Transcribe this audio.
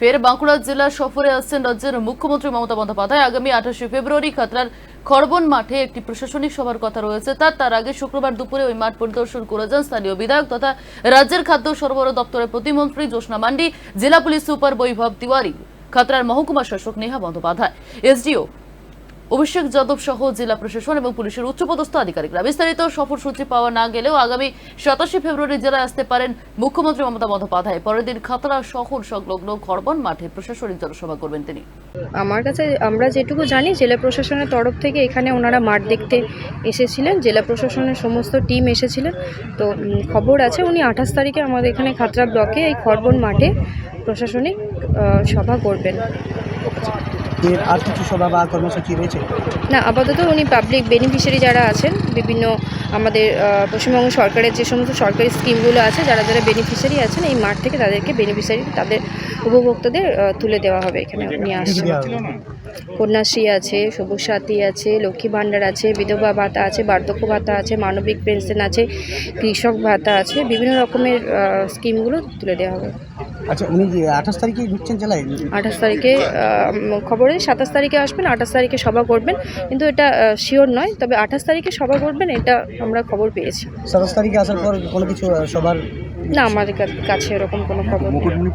ফের বাঁকুড়া জেলা সফরে আসছেন রাজ্যের মুখ্যমন্ত্রী মমতা বন্দ্যোপাধ্যায়। আগামী আঠাশে ফেব্রুয়ারি খাতড়ার খড়বন মাঠে একটি প্রশাসনিক সভার কথা রয়েছে। তার তার আগে শুক্রবার দুপুরে ওই মাঠ পরিদর্শন করে যান স্থানীয় বিধায়ক তথা রাজ্যের খাদ্য সরবরাহ দপ্তরের প্রতিমন্ত্রী জোসনা মান্ডি, জেলা পুলিশ সুপার বৈভব তিওয়ারি, খাতড়ার মহকুমা শাসক নেহা বন্দ্যোপাধ্যায়। এসডিও অভিষেক যাদব সহ জেলা প্রশাসন এবং পুলিশের উচ্চপদস্থ আধিকারিকরা। বিস্তারিত সফর সফরসূচি পাওয়া না গেলেও আগামী সাতাশে ফেব্রুয়ারি জেলায় আসতে পারেন মুখ্যমন্ত্রী মমতা বন্দ্যোপাধ্যায়। পরের দিন খাতড়া শহর সংলগ্ন খড়বন মাঠে প্রশাসনিক জনসভা করবেন তিনি। আমার কাছে আমরা যেটুকু জানি, জেলা প্রশাসনের তরফ থেকে এখানে ওনারা মাঠ দেখতে এসেছিলেন। জেলা প্রশাসনের সমস্ত টিম এসেছিলেন। তো খবর আছে, উনি আঠাশ তারিখে আমাদের এখানে খাতড়া ব্লকে এই খড়বন মাঠে প্রশাসনিক সভা করবেন। এর আর কিছু সভা বা কর্মসূচি রয়েছে? না আপাতত উনি পাবলিক বেনিফিশিয়ারি যারা আছেন বিভিন্ন আমাদের পশ্চিমবঙ্গ সরকারের যে সমস্ত সরকারি স্কিমগুলো আছে যারা যারা বেনিফিশিয়ারি আছেন এই মাঠ থেকে তাদেরকে বেনিফিশিয়ারি তাদের উপভোক্তাদের তুলে দেওয়া হবে এখানে। উনি আসছেন। দেওয়া কন্যাশ্রী আছে সবুজ সাথী আছে লক্ষ্মী ভাণ্ডার আছে বিধবা ভাতা আছে বার্ধক্য ভাতা আছে মানবিক পেনশন আছে কৃষক ভাতা আছে বিভিন্ন রকমের স্কিমগুলো তুলে দেওয়া হবে। আচ্ছা উনি আঠাশ তারিখে ঢুকছেন জেলায়? আঠাশ তারিখে খবরে সাতাশ তারিখে আসবেন আঠাশ তারিখে সভা করবেন। কিন্তু এটা শিওর নয় তবে আঠাশ তারিখে সভা করবেন এটা আমরা খবর পেয়েছি। সাতাশ তারিখে আসার পর কোনো কিছু সবার না আমাদের কাছে এরকম কোনো খবর নেই